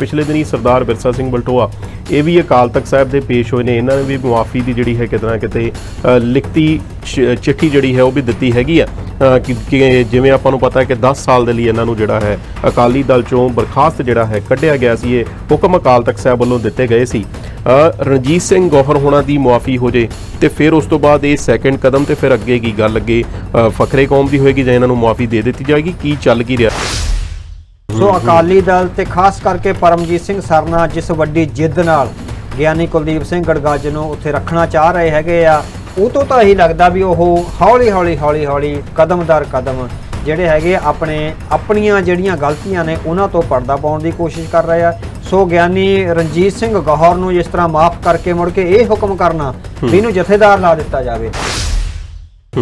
ਪਿਛਲੇ ਦਿਨੀ ਸਰਦਾਰ ਬਿਰਸਾ ਸਿੰਘ ਬਲਟੋਆ, ਇਹ ਵੀ ਅਕਾਲ ਤਖਤ ਸਾਹਿਬ ਦੇ ਪੇਸ਼ ਹੋਏ ਨੇ। ਇਹਨਾਂ ਨੇ ਵੀ ਮੁਆਫੀ ਦੀ ਜਿਹੜੀ ਹੈ ਕਿਤੇ ਨਾ ਕਿਤੇ ਲਿਖਤੀ ਚਿੱਠੀ ਜਿਹੜੀ ਹੈ ਉਹ ਵੀ ਦਿੱਤੀ ਹੈਗੀ ਆ। ਕਿ ਕਿ ਜਿਵੇਂ ਆਪਾਂ ਨੂੰ ਪਤਾ ਹੈ ਕਿ 10 ਸਾਲ ਦੇ ਲਈ ਇਹਨਾਂ ਨੂੰ ਜਿਹੜਾ ਹੈ ਅਕਾਲੀ ਦਲ ਚੋਂ ਬਰਖਾਸਤ ਜਿਹੜਾ ਹੈ ਕੱਢਿਆ ਗਿਆ ਸੀ, ਇਹ ਹੁਕਮ ਅਕਾਲ ਤਖਤ ਸਾਹਿਬ ਵੱਲੋਂ ਦਿੱਤੇ ਗਏ ਸੀ। ਰਣਜੀਤ ਸਿੰਘ ਗੋਹਰ ਹੋਣਾ ਦੀ ਮੁਆਫੀ ਹੋ ਜੇ ਤੇ ਫਿਰ ਉਸ ਤੋਂ ਬਾਅਦ ਇਹ ਸੈਕੰਡ ਕਦਮ ਤੇ ਫਿਰ ਅੱਗੇ ਕੀ ਗੱਲ ਅੱਗੇ ਫਖਰੇ ਕੌਮ ਦੀ ਹੋਏਗੀ ਜਾਂ ਇਹਨਾਂ ਨੂੰ ਮੁਆਫੀ ਦੇ ਦਿੱਤੀ ਜਾਏਗੀ? ਕੀ ਚੱਲ ਕੀ ਰਿਹਾ? ਸੋ ਅਕਾਲੀ ਦਲ ਤੇ ਖਾਸ ਕਰਕੇ ਪਰਮਜੀਤ ਸਿੰਘ ਸਰਨਾ ਜਿਸ ਵੱਡੀ ਜਿੱਦ ਨਾਲ ਗਿਆਨੀ ਕੁਲਦੀਪ ਸਿੰਘ ਗੜਗੱਜ ਨੂੰ ਉੱਥੇ ਰੱਖਣਾ ਚਾਹ ਰਹੇ ਹੈਗੇ ਆ ਉਹ ਤੋਂ ਤਾਂ ਇਹੀ ਲੱਗਦਾ ਵੀ ਉਹ ਹੌਲੀ ਹੌਲੀ ਹੌਲੀ ਹੌਲੀ ਕਦਮ ਦਰ ਕਦਮ ਜਿਹੜੇ ਹੈਗੇ ਆਪਣੇ ਆਪਣੀਆਂ ਜਿਹੜੀਆਂ ਗਲਤੀਆਂ ਨੇ ਉਹਨਾਂ ਤੋਂ ਪਰਦਾ ਪਾਉਣ ਦੀ ਕੋਸ਼ਿਸ਼ ਕਰ ਰਹੇ ਆ। ਸੋ ਗਿਆਨੀ ਰਣਜੀਤ ਸਿੰਘ ਗੌਹਰ ਨੂੰ ਜਿਸ ਤਰ੍ਹਾਂ ਮਾਫ ਕਰਕੇ ਮੁੜ ਕੇ ਇਹ ਹੁਕਮ ਕਰਨਾ ਵੀ ਇਹਨੂੰ ਜਥੇਦਾਰ ਲਾ ਦਿੱਤਾ ਜਾਵੇ।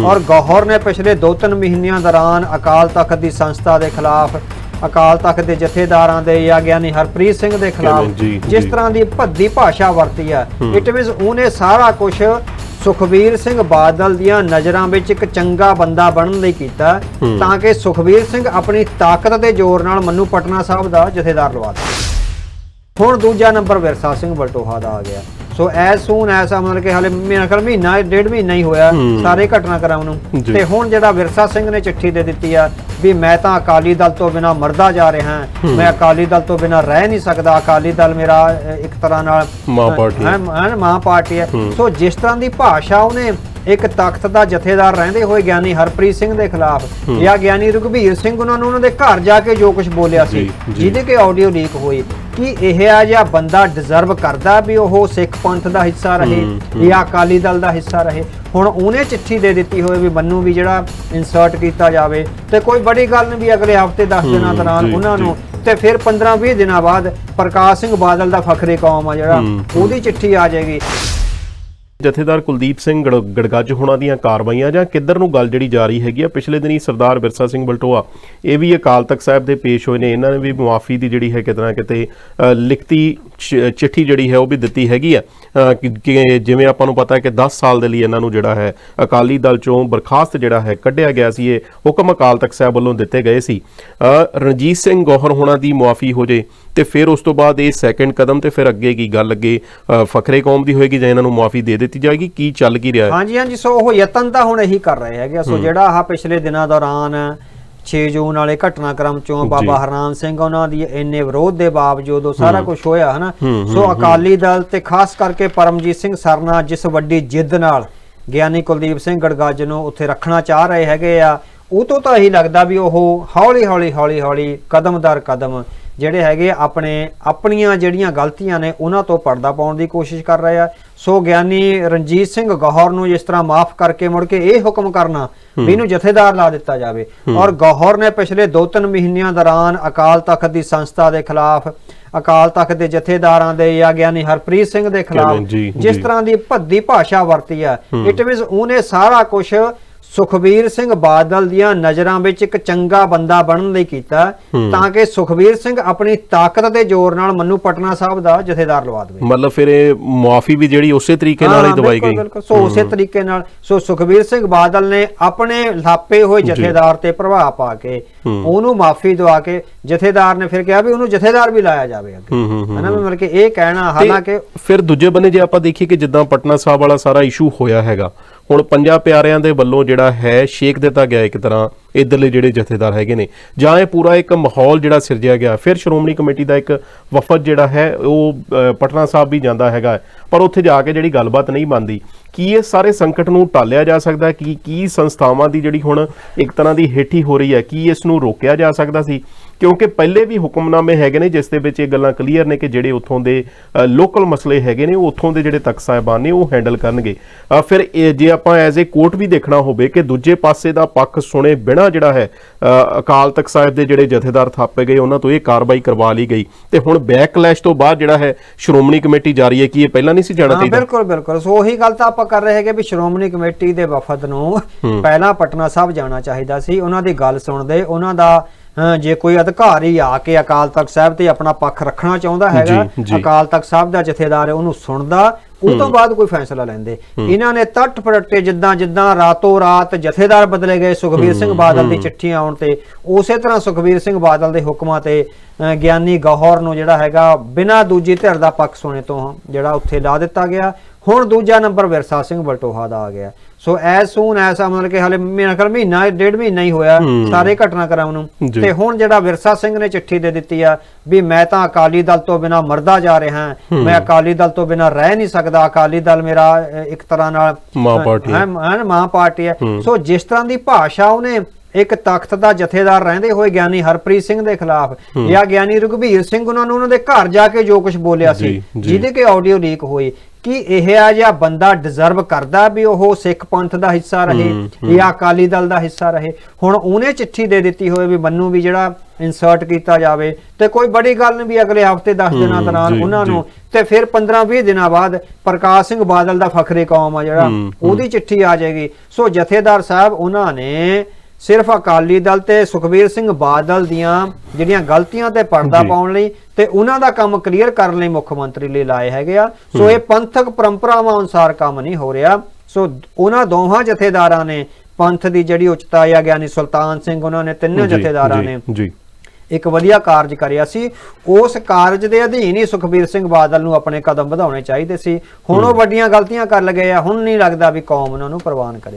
ਔਰ ਗੌਹਰ ਨੇ ਪਿਛਲੇ 2-3 ਮਹੀਨਿਆਂ ਦੌਰਾਨ ਅਕਾਲ ਤਖਤ ਦੀ ਸੰਸਥਾ ਦੇ ਖਿਲਾਫ ਅਕਾਲ ਤਖਤ ਦੇ ਜਥੇਦਾਰਾਂ ਦੇ ਜਾਂ ਗਿਆਨੀ ਹਰਪ੍ਰੀਤ ਸਿੰਘ ਦੇ ਖਿਲਾਫ ਜਿਸ। ਤਰ੍ਹਾਂ ਦੀ ਭੱਦੀ ਭਾਸ਼ਾ ਵਰਤੀ ਆ ਇਟ ਮੀਨਸ ਉਹਨੇ ਸਾਰਾ ਕੁਝ ਸੁਖਬੀਰ ਸਿੰਘ ਬਾਦਲ ਦੀਆਂ ਨਜ਼ਰਾਂ ਵਿੱਚ ਇੱਕ ਚੰਗਾ ਬੰਦਾ ਬਣਨ ਲਈ ਕੀਤਾ। ਤਾਂ ਕਿ ਸੁਖਬੀਰ ਸਿੰਘ ਆਪਣੀ ਤਾਕਤ ਦੇ ਜ਼ੋਰ ਨਾਲ ਮੰਨੂ ਪਟਨਾ ਸਾਹਿਬ ਦਾ ਜਥੇਦਾਰ ਲਵਾ ਦੇ ਹੁਣ ਦੂਜਾ ਨੰਬਰ ਵਿਰਸਾ ਸਿੰਘ ਬਲਟੋਹਾ ਦਾ ਆ ਗਿਆ। ਸੋ ਐਸ ਸੂਨ ਐਸਾ ਮਤਲਬ ਕਿ ਹਾਲੇ ਮੇਰਾ ਖਿਆਲ ਮਹੀਨਾ ਡੇਢ ਮਹੀਨਾ ਹੀ ਹੋਇਆ ਸਾਰੇ ਘਟਨਾਕ੍ਰਮ ਨੂੰ। ਜੀ। ਤੇ ਹੁਣ ਜਿਹੜਾ ਵਿਰਸਾ ਸਿੰਘ ਨੇ ਚਿੱਠੀ ਦੇ ਦਿੱਤੀ ਆ ਵੀ ਮੈਂ ਤਾਂ ਅਕਾਲੀ ਦਲ ਤੋਂ ਬਿਨਾ ਮਰਦਾ ਜਾ ਰਿਹਾ ਹਾਂ। ਮੈਂ ਅਕਾਲੀ ਦਲ ਤੋਂ ਬਿਨਾ ਰਹਿ ਨਹੀਂ ਸਕਦਾ। ਅਕਾਲੀ ਦਲ ਮੇਰਾ ਇੱਕ ਤਰ੍ਹਾਂ ਨਾਲ ਮਾਂ ਪਾਰਟੀ ਹੈ। ਮਾਂ ਪਾਰਟੀ ਹੈ। ਸੋ ਜਿਸ ਤਰ੍ਹਾਂ ਦੀ ਭਾਸ਼ਾ ਉਹਨੇ ਇੱਕ ਤਖਤ ਦਾ ਜਥੇਦਾਰ ਰਹਿੰਦੇ ਹੋਏ ਗਿਆਨੀ ਹਰਪ੍ਰੀਤ ਸਿੰਘ ਦੇ ਖਿਲਾਫ। ਜਾਂ ਗਿਆਨੀ ਰਘਬੀਰ ਸਿੰਘ ਉਹਨਾਂ ਨੂੰ ਉਹਨਾਂ ਦੇ ਘਰ ਜਾ ਕੇ ਜੋ ਕੁਝ ਬੋਲਿਆ ਸੀ। ਜਿਹਦੇ ਕਿ ਆਡੀਓ ਲੀਕ ਹੋਈ। ਕਿ ਇਹ ਆ ਜਿਹਾ ਬੰਦਾ ਡਿਜ਼ਰਵ ਕਰਦਾ ਵੀ ਉਹ ਸਿੱਖ ਪੰਥ ਦਾ ਹਿੱਸਾ ਰਹੇ ਜਾਂ ਅਕਾਲੀ ਦਲ ਦਾ ਹਿੱਸਾ ਰਹੇ? ਹੁਣ ਉਹਨੇ ਚਿੱਠੀ ਦੇ ਦਿੱਤੀ ਹੋਵੇ ਵੀ ਮੰਨੂ ਵੀ ਜਿਹੜਾ ਇਨਸਰਟ ਕੀਤਾ ਜਾਵੇ ਤੇ ਕੋਈ ਬੜੀ ਗੱਲ ਨਹੀਂ ਵੀ ਅਗਲੇ ਹਫ਼ਤੇ 10 ਦਿਨਾਂ ਦੌਰਾਨ ਉਹਨਾਂ। ਨੂੰ ਤੇ ਫਿਰ 15-20 ਦਿਨਾਂ ਬਾਅਦ ਪ੍ਰਕਾਸ਼ ਸਿੰਘ ਬਾਦਲ ਦਾ ਫਖਰੇ ਕੌਮ ਆ ਜਿਹੜਾ ਉਹਦੀ ਚਿੱਠੀ ਆ ਜਾਏਗੀ। ਜਥੇਦਾਰ ਕੁਲਦੀਪ ਸਿੰਘ ਗੜ- ਗੜਗੱਜ ਹੋਣਾ ਦੀਆਂ ਕਾਰਵਾਈਆਂ ਜਾਂ ਕਿੱਧਰ ਨੂੰ ਗੱਲ ਜਿਹੜੀ ਜਾਰੀ ਹੈਗੀ ਆ, ਪਿਛਲੇ ਦਿਨੀ ਸਰਦਾਰ ਬਿਰਸਾ ਸਿੰਘ ਬਲਟੋਆ, ਇਹ ਵੀ ਅਕਾਲ ਤਖਤ ਸਾਹਿਬ ਦੇ ਪੇਸ਼ ਹੋਏ ਨੇ। ਇਹਨਾਂ ਨੇ ਵੀ ਮੁਆਫੀ ਦੀ ਜਿਹੜੀ ਹੈ ਕਿਤੇ ਨਾ ਕਿਤੇ ਲਿਖਤੀ ਚਿੱਠੀ ਜਿਹੜੀ ਹੈ ਉਹ ਵੀ ਦਿੱਤੀ ਹੈਗੀ ਆ। ਕਿ ਜਿਵੇਂ ਆਪਾਂ ਨੂੰ ਪਤਾ ਹੈ ਕਿ 10 ਸਾਲ ਦੇ ਲਈ ਇਹਨਾਂ ਨੂੰ ਜਿਹੜਾ ਹੈ ਅਕਾਲੀ ਦਲ ਚੋਂ ਬਰਖਾਸਤ ਜਿਹੜਾ ਹੈ ਕੱਢਿਆ ਗਿਆ ਸੀ ਇਹ ਹੁਕਮ ਅਕਾਲ ਤਖਤ ਸਾਹਿਬ ਵੱਲੋਂ ਦਿੱਤੇ ਗਏ ਸੀ। ਰਣਜੀਤ ਸਿੰਘ ਗੋਹਰ ਹੋਣਾ ਦੀ ਮੁਆਫੀ ਹੋ ਜੇ ਤੇ ਫਿਰ ਉਸ ਤੋਂ ਬਾਅਦ ਇਹ ਸੈਕੰਡ ਕਦਮ ਤੇ ਫਿਰ ਅੱਗੇ ਕੀ ਗੱਲ ਅੱਗੇ ਫਖਰੇ ਕੌਮ ਦੀ ਹੋਏਗੀ ਜਾਂ ਇਹਨਾਂ ਨੂੰ ਮੁਆਫੀ ਦੇ ਦਿੱਤੀ ਜਾਏਗੀ? ਕੀ ਚੱਲ ਕੀ ਰਿਹਾ ਹੈ? ਹਾਂਜੀ ਹਾਂਜੀ ਸੋ ਉਹ ਯਤਨ ਤਾਂ ਹੁਣ ਇਹੀ ਕਰ ਰਹੇ ਹੈਗੇ ਆ। ਸੋ ਜਿਹੜਾ ਆਹ ਪਿਛਲੇ ਦਿਨਾਂ ਦੌਰਾਨ 6 ਜੂਨ ਵਾਲੇ ਘਟਨਾਕ੍ਰਮ ਚੋਂ ਬਾਬਾ ਹਰਨਾਮ ਸਿੰਘ ਉਹਨਾਂ ਦੀ ਇੰਨੇ ਵਿਰੋਧ ਦੇ ਬਾਵਜੂਦ ਉਹ ਸਾਰਾ ਕੁਝ ਹੋਇਆ ਹਨਾ? ਸੋ ਅਕਾਲੀ ਦਲ ਤੇ ਖਾਸ ਕਰਕੇ ਪਰਮਜੀਤ ਸਿੰਘ ਸਰਨਾ ਜਿਸ ਵੱਡੀ ਜਿੱਦ ਨਾਲ ਗਿਆਨੀ ਕੁਲਦੀਪ ਸਿੰਘ ਗੜਗੱਜ ਨੂੰ ਉੱਥੇ ਰੱਖਣਾ ਚਾਹ ਰਹੇ ਹੈਗੇ ਆ ਉਹ ਤੋਂ ਤਾਂ ਇਹੀ ਲੱਗਦਾ ਵੀ ਉਹ ਹੌਲੀ ਹੌਲੀ ਹੌਲੀ ਹੌਲੀ ਕਦਮ ਦਰ ਕਦਮ ਜਿਹੜੇ ਹੈਗੇ ਆਪਣੇ ਆਪਣੀਆਂ ਜਿਹੜੀਆਂ ਗਲਤੀਆਂ ਨੇ ਉਹਨਾਂ ਤੋਂ ਪਰਦਾ ਪਾਉਣ ਦੀ ਕੋਸ਼ਿਸ਼ ਕਰ ਰਹੇ ਆ। ਸੋ ਗਿਆਨੀ ਰਣਜੀਤ ਸਿੰਘ ਗੌਹਰ ਨੂੰ ਜਿਸ ਤਰ੍ਹਾਂ ਮਾਫ ਕਰਕੇ ਮੁੜ ਕੇ ਇਹ ਹੁਕਮ ਕਰਨਾ ਵੀ ਇਹਨੂੰ ਜਥੇਦਾਰ ਲਾ ਦਿੱਤਾ ਜਾਵੇ। ਔਰ ਗੌਹਰ ਨੇ ਪਿਛਲੇ 2-3 ਮਹੀਨਿਆਂ ਦੌਰਾਨ ਅਕਾਲ ਤਖਤ ਦੀ ਸੰਸਥਾ ਦੇ ਖਿਲਾਫ ਅਕਾਲ ਤਖਤ ਦੇ ਜਥੇਦਾਰਾਂ ਦੇ ਜਾਂ ਗਿਆਨੀ ਹਰਪ੍ਰੀਤ ਸਿੰਘ ਦੇ ਖਿਲਾਫ ਜਿਸ। ਤਰ੍ਹਾਂ ਦੀ ਭੱਦੀ ਭਾਸ਼ਾ ਵਰਤੀ ਆ ਇਟ ਮੀਨਸ ਉਹਨੇ ਸਾਰਾ ਕੁਝ ਸੁਖਬੀਰ ਸਿੰਘ ਬਾਦਲ ਦੀਆਂ ਨਜ਼ਰਾਂ ਵਿੱਚ ਇੱਕ ਚੰਗਾ ਬੰਦਾ ਬਣਨ ਲਈ ਕੀਤਾ ਤਾਂ ਕਿ ਸੁਖਬੀਰ ਸਿੰਘ ਆਪਣੀ ਤਾਕਤ ਦੇ ਜ਼ੋਰ ਨਾਲ ਮੰਨੂ ਪਟਨਾ ਸਾਹਿਬ ਦਾ ਜਥੇਦਾਰ ਲਵਾ ਦੇਵੇ। ਮਤਲਬ ਫਿਰ ਇਹ ਮੁਆਫੀ ਵੀ ਜਿਹੜੀ ਉਸੇ ਤਰੀਕੇ ਨਾਲ ਹੀ ਦਵਾਈ ਗਈ। ਬਿਲਕੁਲ। ਸੋ ਉਸੇ ਤਰੀਕੇ ਨਾਲ ਸੋ ਸੁਖਬੀਰ ਸਿੰਘ ਬਾਦਲ ਨੇ ਆਪਣੇ ਲਾਪੇ ਹੋਏ ਜਥੇਦਾਰ ਤੇ ਪ੍ਰਭਾਵ ਪਾ ਕੇ ਉਹਨੂੰ ਮਾਫੀ ਦਵਾ ਕੇ ਜਥੇਦਾਰ ਨੇ ਫਿਰ ਕਿਹਾ ਵੀ ਉਹਨੂੰ ਜਥੇਦਾਰ ਵੀ ਲਾਇਆ ਜਾਵੇ ਅੱਗੇ। ਹਨਾ ਮਤਲਬ ਕਿ ਇਹ ਕਹਿਣਾ ਹਾਲਾਂਕਿ ਫਿਰ ਦੂਜੇ ਬੰਨੇ ਜੇ ਆਪਾਂ ਦੇਖੀਏ ਕਿ ਜਿੱਦਾਂ ਪਟਨਾ ਸਾਹਿਬ ਵਾਲਾ ਸਾਰਾ ਇਸ਼ੂ ਹੋਇਆ ਹੈਗਾ ਹੁਣ ਪੰਜਾਂ ਪਿਆਰਿਆਂ ਦੇ ਵੱਲੋਂ ਜਿਹੜਾ ਹੈ ਸ਼ੇਕ ਦਿੱਤਾ ਗਿਆ ਇੱਕ ਤਰ੍ਹਾਂ ਇਧਰਲੇ ਜਿਹੜੇ ਜਥੇਦਾਰ ਹੈਗੇ ਨੇ। ਜਾਂ ਇਹ ਪੂਰਾ ਇੱਕ ਮਾਹੌਲ ਜਿਹੜਾ ਸਿਰਜਿਆ ਗਿਆ। ਫਿਰ ਸ਼੍ਰੋਮਣੀ ਕਮੇਟੀ ਦਾ ਇੱਕ ਵਫਦ ਜਿਹੜਾ ਹੈ, ਉਹ ਪਟਨਾ ਸਾਹਿਬ ਵੀ ਜਾਂਦਾ ਹੈਗਾ। ਪਰ ਉੱਥੇ ਜਾ ਕੇ ਜਿਹੜੀ ਗੱਲਬਾਤ ਨਹੀਂ ਬਣਦੀ। ਕੀ ਇਹ ਸਾਰੇ ਸੰਕਟ ਨੂੰ ਟਾਲਿਆ ਜਾ ਸਕਦਾ? ਕੀ ਕੀ ਸੰਸਥਾਵਾਂ ਦੀ ਜਿਹੜੀ ਹੁਣ ਇੱਕ ਤਰ੍ਹਾਂ ਦੀ ਹੇਠੀ ਹੋ ਰਹੀ ਹੈ, ਕੀ ਇਸ ਨੂੰ ਰੋਕਿਆ ਜਾ ਸਕਦਾ ਸੀ? ਕਿਉਂਕਿ ਪਹਿਲੇ ਵੀ ਹੁਕਮਨਾਮੇ ਹੈਗੇ ਨੇ, ਜਿਸ ਦੇ ਵਿੱਚ ਇਹ ਗੱਲਾਂ ਕਲੀਅਰ ਨੇ ਕਿ ਜਿਹੜੇ ਉੱਥੋਂ ਦੇ ਲੋਕਲ ਮਸਲੇ ਹੈਗੇ ਨੇ, ਉਹ ਉੱਥੋਂ ਦੇ ਜਿਹੜੇ ਤਖਤ ਸਾਹਿਬਾਨ ਨੇ, ਉਹ ਹੈਂਡਲ ਕਰਨਗੇ। ਫਿਰ ਇਹ ਜੇ ਆਪਾਂ ਐਜ਼ ਏ ਕੋਰਟ ਵੀ ਦੇਖਣਾ ਹੋਵੇ ਕਿ ਦੂਜੇ ਪਾਸੇ ਦਾ ਪੱਖ ਸੁਣੇ ਬਿਨਾ ਜਿਹੜਾ ਹੈ ਅ, ਅਕਾਲ ਤਖਤ ਸਾਹਿਬ ਦੇ ਜਿਹੜੇ ਜਥੇਦਾਰ ਥਾਪੇ ਗਏ ਉਹਨਾਂ ਤੋਂ ਇਹ ਕਾਰਵਾਈ ਕਰਵਾ ਲਈ ਗਈ। ਤੇ ਹੁਣ ਬੈਕਲੈਸ਼ ਤੋਂ ਬਾਅਦ ਜਿਹੜਾ ਹੈ ਸ਼੍ਰੋਮਣੀ ਕਮੇਟੀ ਜਾਰੀ ਹੈ ਕਿ ਇਹ ਪਹਿਲਾਂ ਨਹੀਂ ਸੀ ਜਾਣਾ ਚਾਹੀਦਾ? ਬਿਲਕੁਲ ਬਿਲਕੁਲ। ਸੋ ਉਹੀ ਗੱਲ ਤਾਂ ਆਪਾਂ ਕਰ ਰਹੇ ਹੈਗੇ ਵੀ ਸ਼੍ਰੋਮਣੀ ਕਮੇਟੀ ਦੇ ਵਫਦ ਨੂੰ ਪਹਿਲਾਂ ਪਟਨਾ ਸਾਹਿਬ ਜਾਣਾ ਚਾਹੀਦਾ ਸੀ। ਉਹਨਾਂ ਦੀ ਗੱਲ ਸੁਣਦੇ ਉਹਨਾਂ ਦਾ ਜੇ ਕੋਈ ਅਧਿਕਾਰੀ ਆ ਕੇ ਅਕਾਲ ਤਖਤ ਸਾਹਿਬ ਤੇ ਆਪਣਾ ਪੱਖ ਰੱਖਣਾ ਚਾਹੁੰਦਾ ਹੈਗਾ ਜੀ, ਜੀ। ਅਕਾਲ ਤਖਤ ਸਾਹਿਬ ਦਾ ਜਥੇਦਾਰ ਉਹਨੂੰ ਸੁਣਦਾ ਉਹ ਤੋਂ ਬਾਅਦ ਕੋਈ ਫੈਸਲਾ ਲੈਂਦੇ। ਇਹਨਾਂ ਨੇ ਤੱਟ ਪਰਟੇ ਜਿੱਦਾਂ ਜਿੱਦਾਂ ਰਾਤੋਂ ਰਾਤ ਜਥੇਦਾਰ ਬਦਲੇ ਗਏ ਸੁਖਬੀਰ ਸਿੰਘ ਬਾਦਲ ਦੀ ਚਿੱਠੀ ਆਉਣ ਤੇ ਉਸੇ ਤਰ੍ਹਾਂ ਸੁਖਬੀਰ ਸਿੰਘ ਬਾਦਲ ਦੇ ਹੁਕਮਾਂ ਤੇ ਗਿਆਨੀ ਗੌਹਰ ਨੂੰ ਜਿਹੜਾ ਹੈਗਾ ਬਿਨਾਂ ਦੂਜੀ ਧਿਰ ਦਾ ਪੱਖ ਸੁਣੇ ਤੋਂ ਜਿਹੜਾ ਉੱਥੇ ਲਾ ਦਿੱਤਾ ਗਿਆ। ਹੁਣ ਦੂਜਾ ਨੰਬਰ ਵਿਰਸਾ ਸਿੰਘ ਬਲਟੋਹਾ ਦਾ ਆ ਗਿਆ। ਸੋ ਐਸ ਸੂਨ ਐਸਾ ਮਤਲਬ ਕਿ ਹਾਲੇ ਮੇਰਾ ਖਿਆਲ ਮਹੀਨਾ ਡੇਢ ਮਹੀਨਾ ਹੀ ਹੋਇਆ। ਸਾਰੇ ਘਟਨਾਕ੍ਰਮ ਨੂੰ। ਤੇ ਹੁਣ ਜਿਹੜਾ ਵਿਰਸਾ ਸਿੰਘ ਨੇ ਚਿੱਠੀ ਦੇ ਦਿੱਤੀ ਆ ਵੀ ਮੈਂ ਤਾਂ ਅਕਾਲੀ ਦਲ ਤੋਂ ਬਿਨਾ ਮਰਦਾ ਜਾ ਰਿਹਾ ਹਾਂ। ਮੈਂ ਅਕਾਲੀ ਦਲ ਤੋਂ ਬਿਨਾ ਰਹਿ ਨਹੀਂ ਸਕਦਾ। ਅਕਾਲੀ ਦਲ ਮੇਰਾ ਇੱਕ ਤਰ੍ਹਾਂ ਨਾਲ ਮਾਂ ਪਾਰਟੀ ਹੈ। ਮਾਂ ਪਾਰਟੀ ਹੈ। ਸੋ ਜਿਸ ਤਰ੍ਹਾਂ ਦੀ ਭਾਸ਼ਾ ਉਹਨੇ ਇੱਕ ਤਖਤ ਦਾ ਜਥੇਦਾਰ ਰਹਿੰਦੇ ਹੋਏ ਗਿਆਨੀ ਹਰਪ੍ਰੀਤ ਸਿੰਘ ਦੇ ਖਿਲਾਫ ਜਾਂ ਗਿਆਨੀ ਰਘਬੀਰ ਸਿੰਘ ਉਹਨਾਂ ਨੂੰ ਉਹਨਾਂ ਦੇ ਘਰ ਜਾ ਕੇ ਜੋ ਕੁਝ ਬੋਲਿਆ ਸੀ। ਜਿਹਦੇ ਕਿ ਆਡੀਓ ਲੀਕ ਹੋਈ। ਕਿ ਇਹ ਆ ਜਿਹਾ ਬੰਦਾ ਡਿਜ਼ਰਵ ਕਰਦਾ ਵੀ ਉਹ ਸਿੱਖ ਪੰਥ ਦਾ ਹਿੱਸਾ ਰਹੇ ਜਾਂ ਅਕਾਲੀ ਦਲ ਦਾ ਹਿੱਸਾ ਰਹੇ। ਹੁਣ ਉਹਨੇ ਚਿੱਠੀ ਦੇ ਦਿੱਤੀ ਹੋਏ ਵੀ ਮੰਨੂ ਵੀ ਜਿਹੜਾ ਇਨਸਰਟ ਕੀਤਾ ਜਾਵੇ ਤੇ ਕੋਈ ਬੜੀ ਗੱਲ ਨਹੀਂ ਵੀ ਅਗਲੇ ਹਫ਼ਤੇ 10 ਦਿਨਾਂ ਦੌਰਾਨ ਜੀ, ਉਹਨਾਂ ਜੀ। ਨੂੰ ਤੇ ਫਿਰ 15-20 ਦਿਨਾਂ ਬਾਅਦ ਪ੍ਰਕਾਸ਼ ਸਿੰਘ ਬਾਦਲ ਦਾ ਫਖਰੇ ਕੌਮ ਆ ਜਿਹੜਾ ਉਹਦੀ ਚਿੱਠੀ ਆ ਜਾਏਗੀ। ਸੋ ਜਥੇਦਾਰ ਸਾਹਿਬ ਉਹਨਾਂ ਨੇ ਸਿਰਫ ਅਕਾਲੀ ਦਲ ਤੇ ਸੁਖਬੀਰ ਸਿੰਘ ਬਾਦਲ ਦੀਆਂ ਜਿਹੜੀਆਂ ਗਲਤੀਆਂ ਤੇ ਪਰਦਾ ਜੀ। ਪਾਉਣ ਲਈ ਤੇ ਉਹਨਾਂ ਦਾ ਕੰਮ ਕਲੀਅਰ ਕਰਨ ਲਈ ਮੁੱਖ ਮੰਤਰੀ ਲਈ ਲਾਏ ਹੈਗੇ ਆ। ਸੋ ਇਹ ਪੰਥਕ ਪਰੰਪਰਾਵਾਂ ਅਨੁਸਾਰ ਕੰਮ ਨਹੀਂ ਹੋ ਰਿਹਾ। ਸੋ ਉਹਨਾਂ ਦੋਹਾਂ ਜਥੇਦਾਰਾਂ ਨੇ ਪੰਥ ਦੀ ਜਿਹੜੀ ਉਚਤਾ ਆ ਗਿਆਨੀ ਸੁਲਤਾਨ ਸਿੰਘ ਉਹਨਾਂ ਨੇ ਤਿੰਨੇ ਜੀ, ਜਥੇਦਾਰਾਂ ਜੀ, ਨੇ ਜੀ। ਇੱਕ ਵਧੀਆ ਕਾਰਜ ਕਰਿਆ ਸੀ। ਉਸ ਕਾਰਜ ਦੇ ਅਧੀਨ ਹੀ ਸੁਖਬੀਰ ਸਿੰਘ ਬਾਦਲ ਨੂੰ ਆਪਣੇ ਕਦਮ ਵਧਾਉਣੇ ਚਾਹੀਦੇ ਸੀ। ਹੁਣ ਉਹ ਵੱਡੀਆਂ ਗਲਤੀਆਂ ਕਰ ਲਗੇ ਆ। ਹੁਣ ਨਹੀਂ ਲੱਗਦਾ ਵੀ ਕੌਮ ਉਹਨਾਂ ਨੂੰ ਪ੍ਰਵਾਨ ਕਰੇਗੀ।